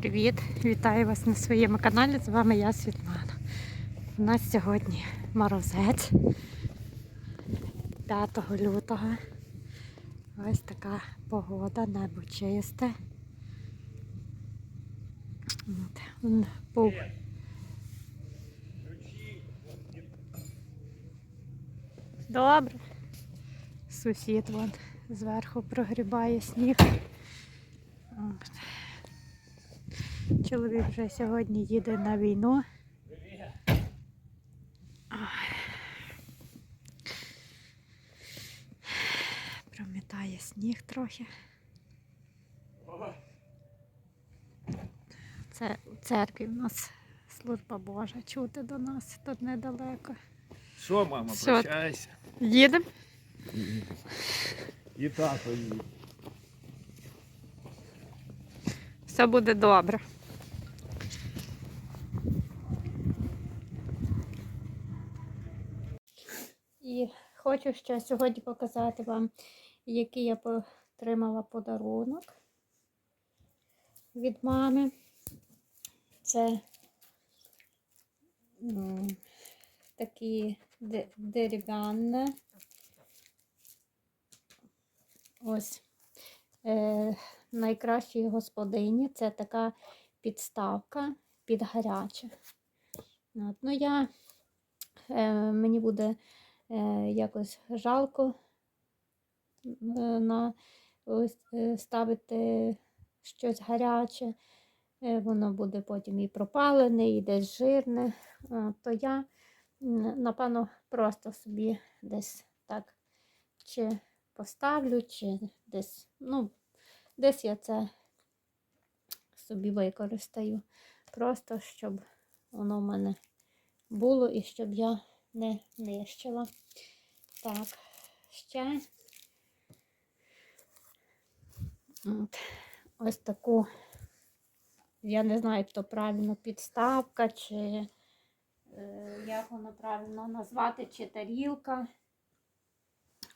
привіт! Вітаю вас на своєму каналі. З вами я Світлана. У нас сьогодні морозець 5 лютого. Ось така погода, небо чисте. Був. Добре. Сусід вон зверху прогрібає сніг. Чоловік вже сьогодні їде на війну. Промітає сніг трохи. Це у церкві в нас служба Божа. Чути до нас тут недалеко. Що, мама, прощайся. Їдемо? І тато їде. Все буде добре. Хочу ще сьогодні показати вам, який я отримала подарунок від мами. Це такі де- дерев'яне. Ось е, господині це така підставка під гаряче. Ну я, е, мені буде якось жалко е, на, е, ставити щось гаряче. Е, воно буде потім і пропалене, і десь жирне. То я, напевно, просто собі десь так чи поставлю, чи десь, ну, десь я це собі використаю. Просто щоб воно в мене було і щоб я не нищила. Так, ще От, ось таку, я не знаю, то правильно підставка, чи е, як воно правильно назвати, чи тарілка.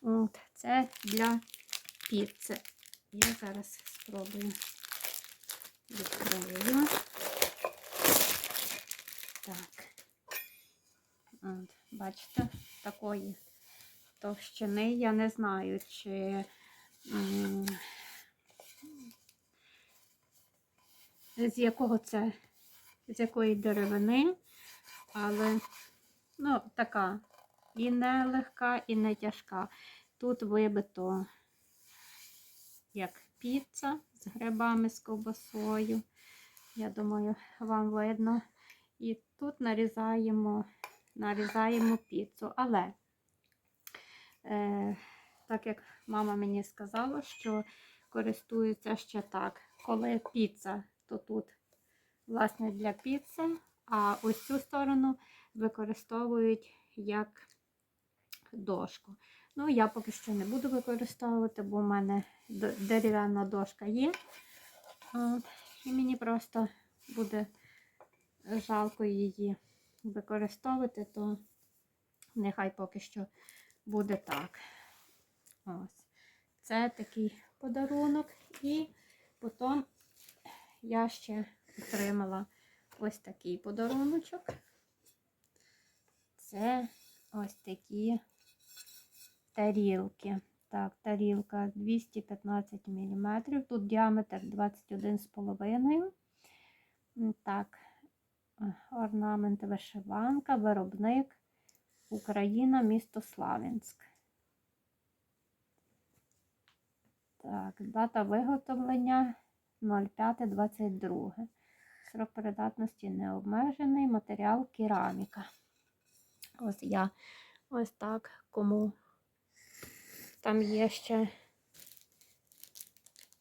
От, це для піци. Я зараз спробую відкрию. Так. От, бачите, такої товщини. Я не знаю, чи з якого це, з якої деревини, але ну, така і не легка, і не тяжка. Тут вибито як піца з грибами, з ковбасою. Я думаю, вам видно. І тут нарізаємо, нарізаємо піцу. Але, так як мама мені сказала, що користуються ще так. Коли піца, то тут, власне, для піци, а ось цю сторону використовують як дошку. Ну, я поки що не буду використовувати, бо в мене дерев'яна дошка є. І мені просто буде жалко її використовувати, то нехай поки що буде так. Ось. Це такий подарунок. І потім я ще отримала ось такий подаруночок. Це ось такі тарілки. Так, тарілка 215 мм. Тут діаметр 21,5 Так, орнамент вишиванка, виробник Україна, місто Славянськ. Так, дата виготовлення 05.22. Срок передатності не обмежений. Матеріал кераміка. Ось я ось так кому там є ще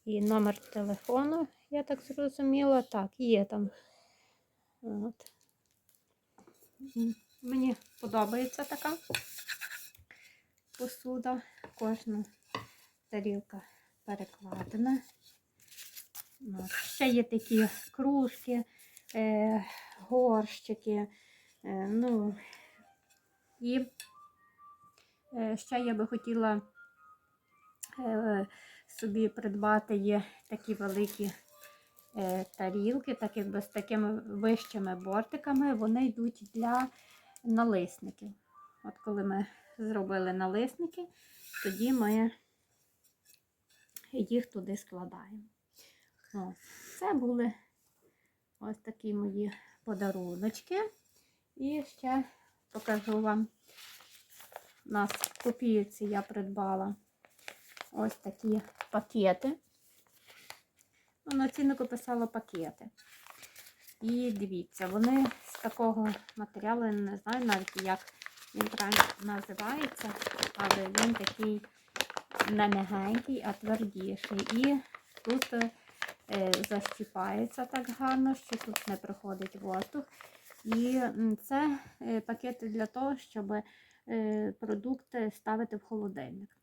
і номер телефону, я так зрозуміла. Так, є там. От. Мені подобається така посуда. Кожна тарілка перекладена. От. Ще є такі кружки, е, горщики. Е, ну, і е, ще я би хотіла собі придбати є такі великі тарілки, так якби з такими вищими бортиками, вони йдуть для налисників. От коли ми зробили налисники, тоді ми їх туди складаємо. Ось. Це були ось такі мої подаруночки. І ще покажу вам. У нас в копійці я придбала ось такі пакети. Ну, на ціннику писала пакети. І дивіться, вони з такого матеріалу, я не знаю навіть, як він називається, але він такий не м'ягенький, а твердіший. І тут е, защіпається так гарно, що тут не проходить воздух. І це е, пакети для того, щоб е, продукти ставити в холодильник.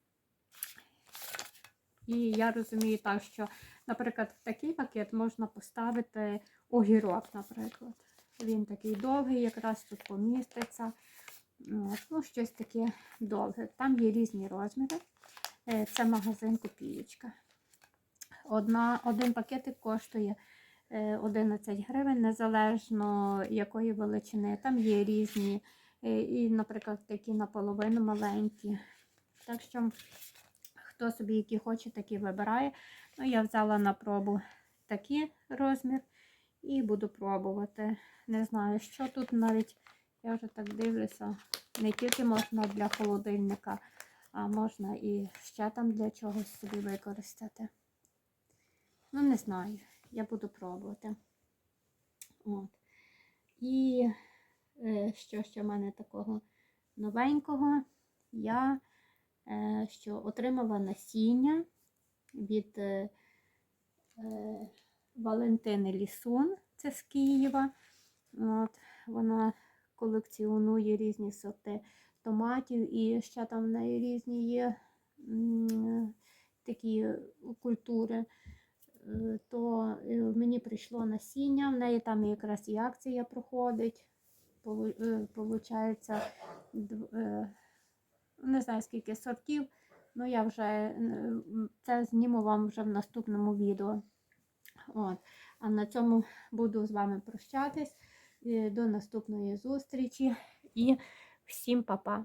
І я розумію так, що, наприклад, такий пакет можна поставити огірок, наприклад. Він такий довгий, якраз тут поміститься. Ну, щось таке довге. Там є різні розміри. Е, Це магазин Копієчка. Одна, один пакетик коштує е, 11 гривень, незалежно якої величини. Там є різні, е, і, наприклад, такі наполовину маленькі. Так що, хто собі які хоче, такі вибирає. Ну, я взяла на пробу такий розмір і буду пробувати. Не знаю, що тут навіть, я вже так дивлюся, не тільки можна для холодильника, а можна і ще там для чогось собі використати. Ну, не знаю, я буду пробувати. От. І е, що ще в мене такого новенького? Я що отримала насіння від е, е, Валентини Лісун, це з Києва. От, вона колекціонує різні сорти томатів і ще там в неї різні є такі культури. Е, То е, мені прийшло насіння, в неї там якраз і акція проходить. Полу- е, Получається, е, не знаю скільки сортів, ну я вже це зніму вам вже в наступному відео. От. А на цьому буду з вами прощатись. Е, До наступної зустрічі і всім па-па!